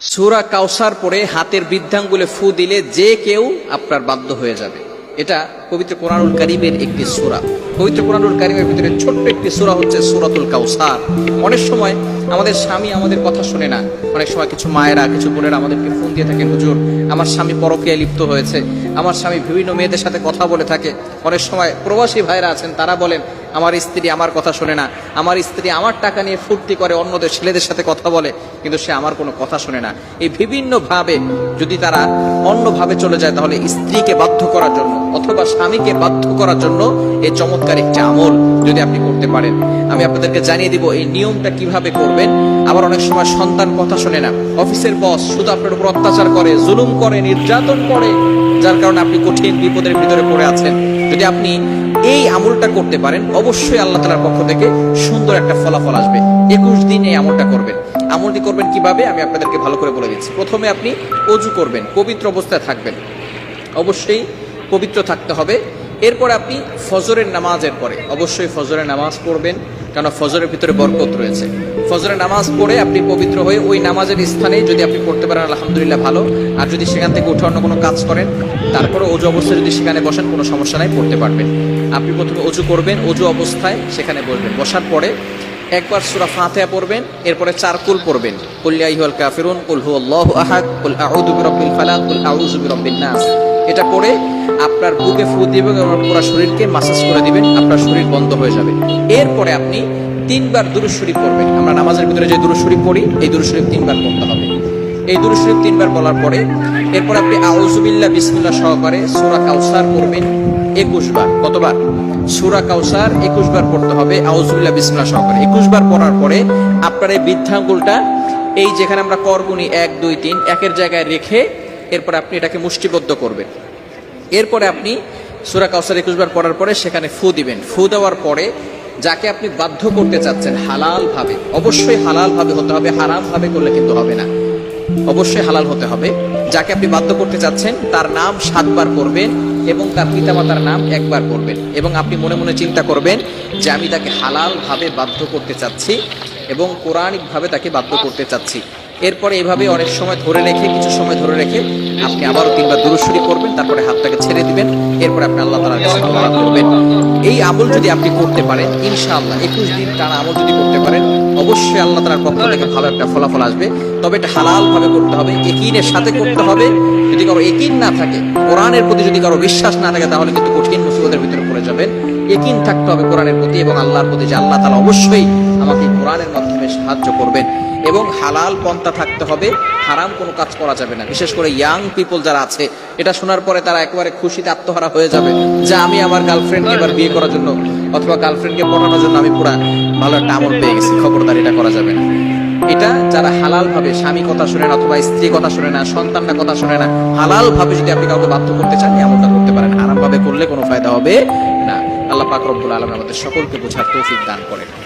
সুরা কাউসার পরে হাতের বৃদ্ধাঙ্গুলে ফু দিলে যে কেউ আপনার বাধ্য হয়ে যাবে। এটা পবিত্র কোরআনুল কারিমের একটি সূরা। পবিত্র কোরআনুল কারিমের ভিতরে ছোট্ট একটি সূরা হচ্ছে সূরাতুল কাউসার অনেক সময় আমাদের স্বামী আমাদের কথা শুনে না। অনেক সময় কিছু মায়েরা, কিছু বোনেরা আমাদেরকে ফোন দিয়ে থাকেন, হুজুর, আমার স্বামী পরকীয়ায় লিপ্ত হয়েছে। আমার স্বামী বিভিন্ন মেয়েদের সাথে কথা বলে থাকে। অনেক সময় প্রবাসী ভাইরা আছেন, তারা বলেন, আমার স্ত্রী আমার কথা শোনে না। আমার স্ত্রী আমার টাকা নিয়ে ফুর্তি করে অন্যদের ছেলেদের সাথে কথা বলে, কিন্তু সে আমার কোনো কথা শোনে না। এই বিভিন্নভাবে যদি তারা অন্যভাবে চলে যায়, তাহলে স্ত্রীকে বাধ্য করার জন্য অথবা স্বামীকে বাধ্য করার জন্য এই চমৎকার একটি আমল যদি আপনি করতে পারেন। আমি আপনাদেরকে জানিয়ে দিব এই নিয়মটা কীভাবে করবেন। আবার অনেক সময় সন্তান কথা শোনে না। অফিসের বস শুধু আপনার উপর অত্যাচার করে, জুলুম করে, নির্যাতন করে, যার কারণে আপনি কঠিন বিপদের ভিতরে পড়ে আছেন। যদি আপনি এই আমলটা করতে পারেন, অবশ্যই আল্লাহ তালার পক্ষ থেকে সুন্দর একটা ফলাফল আসবে। একুশ দিন এই আমলটা করবেন। আমলটি করবেন কীভাবে? আমি আপনাদেরকে ভালো করে বলে দিচ্ছি। প্রথমে আপনি অজু করবেন, পবিত্র অবস্থায় থাকবেন। অবশ্যই পবিত্র থাকতে হবে। এরপর আপনি ফজরের নামাজের পরে, অবশ্যই ফজরের নামাজ পড়বেন কেন ফজরের ভিতরে বরকত রয়েছে। ফজরের নামাজ পড়ে আপনি পবিত্র হয়ে ওই নামাজের স্থানে যদি আপনি পড়তে পারেন, আলহামদুলিল্লাহ ভালো। আর যদি সেখান থেকে উঠে অন্য কোনো কাজ করেন, তারপরে অজু অবস্থায় যদি সেখানে বসেন, কোনো সমস্যা নাই, পড়তে পারবেন। আপনি প্রথমে অজু করবেন, অজু অবস্থায় সেখানে বসবেন। বসার পরে একবার সূরা ফাতিহা পড়বেন, এরপরে চার কুল পড়বেন। কুল ইয়া আইয়ুহাল কাফিরুন, কুল হুয়াল্লাহু আহাদ, কুল আউযু বিরাব্বিল ফালাক, কুল আউযু বিরাব্বিন নাস। এটা পড়ে আপনার বুকে ফু দিবেন এবং পুরো শরীরকে মাসাজ করে দিবেন, আপনার শরীর বন্ধ হয়ে যাবে। এরপরে আপনি তিনবার দুরূদ শরীফ পড়বেন। আমরা নামাজের ভিতরে যে দুরূদ শরীফ পড়ি, এই দুরূদ শরীফ তিনবার পড়তে হবে। এই দুরূদ শরীফ তিনবার বলার পরে, এরপর আপনি আউযুবিল্লাহ বিসমিল্লাহ সহকারে সূরা কাউসার পড়বেন। একুশ বার, কতবার? সুরা কাউসার একুশ বার পড়তে হবে আউজুবিল্লাহ বিসমিল্লাহ সহকারে। একুশ বার পড়ার পরে আপনার এই বৃদ্ধাঙ্গুলটা, এই যেখানে আমরা করগুনি এক, দুই, তিন, একের জায়গায় রেখে এরপর আপনি এটাকে মুষ্টিবদ্ধ করবেন। এরপরে আপনি সুরা কাউসার একুশ বার পড়ার পরে সেখানে ফু দিবেন। ফু দেওয়ার পরে যাকে আপনি বাধ্য করতে চাচ্ছেন হালাল ভাবে অবশ্যই হালাল ভাবে হতে হবে হারাম ভাবে করলে কিন্তু হবে না। অবশ্যই হালাল হতে হবে। যাকে আপনি বাধ্য করতে চাচ্ছেন, তার নাম সাতবার করবেন এবং তার পিতামাতার নাম একবার করবেন এবং আপনি মনে মনে চিন্তা করবেন যে আমি তাকে হালাল ভাবে বাধ্য করতে চাচ্ছি এবং কোরআনিক ভাবে তাকে বাধ্য করতে চাচ্ছি। এরপরে এভাবে অনেক সময় ধরে রেখে, কিছু সময় ধরে রেখে আপনি আবারও তিনবার দুরুশ্বরী করবেন তারপরে হাতটাকে ছেড়ে দিবেন, এরপরে আপনি আল্লাহ তালার কাছে করবেন। এই আমল যদি আপনি করতে পারেন, ইনশাআল্লাহ একুশ দিন টানা আমল যদি করতে পারেন অবশ্যই আল্লাহ তালার পক্ষ থেকে ভালো একটা ফলাফল আসবে। তবে এটা হালাল ভাবে করতে হবে, একিনের সাথে করতে হবে। যদি কারও একিন না থাকে, কোরআনের প্রতি যদি কারও বিশ্বাস না থাকে, তাহলে কিন্তু কঠিন মুসিবতের ভিতরে পড়ে যাবেন। একিন থাকতে হবে কোরআনের প্রতি এবং আল্লাহর প্রতি, যে আল্লাহ তালা অবশ্যই আমাকে কোরআনের মাধ্যমে সাহায্য করবেন। এবং হালাল পন্থা থাকতে হবে, হারাম কোনো কাজ করা যাবে না। বিশেষ করে ইয়াং পিপল যারা আছে, এটা শোনার পরে তারা একেবারে খুশিতে আত্মহারা হয়ে যাবে যে আমি আমার গার্লফ্রেন্ডকে এবার বিয়ে করার জন্য অথবা গার্লফ্রেন্ডকে পড়ানোর জন্য আমি পুরা ভালো একটা আমল পেয়ে গেছি। খবরদার এটা করা যাবে না। এটা যারা হালাল ভাবে স্বামী কথা শুনে না অথবা স্ত্রী কথা শুনে না, সন্তানরা কথা শুনে না হালাল ভাবে যদি আপনি কাউকে বাধ্য করতে চান এমনটা করতে পারেন। আরামভাবে ভাবে করলে কোনো ফায়দা হবে না। আল্লাহ পাক রব্বুল আলম আমাদের সকলকে বোঝার তৌফিক দান করেন।